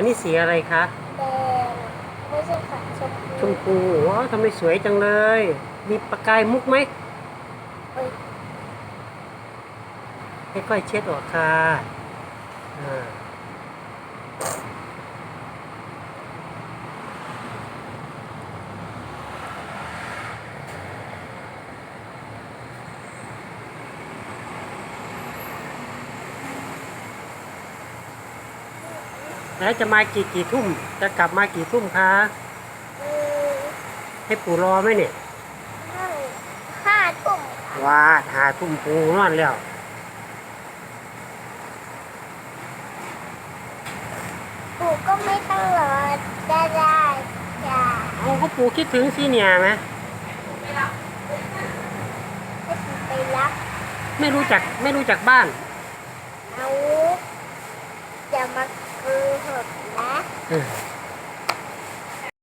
อันนี้สีอะไรคะแดงไม่ใช่ค่ะชมชพูมพูว้าวทำไมสวยจังเลย มีประกายมุกไหมเอ้ยให้ก้อยเช็ดออกค่ะอ่า แล้วจะมากี่กี่ทุ่ม จะกลับมากี่ทุ่มคะอืมให้ปู่รอไหมเนี่ยห้าห้าทุ่มว้าหาทุ่มปูนอนแล้วปู่ก็ไม่ต้องรอได้ได้จ้ะเอาเขาปู่คิดถึงสิเนี่ยไหมให้ผมไปรับไม่รู้จักไม่รู้จักบ้านเอาอย่ามา คือหดนะ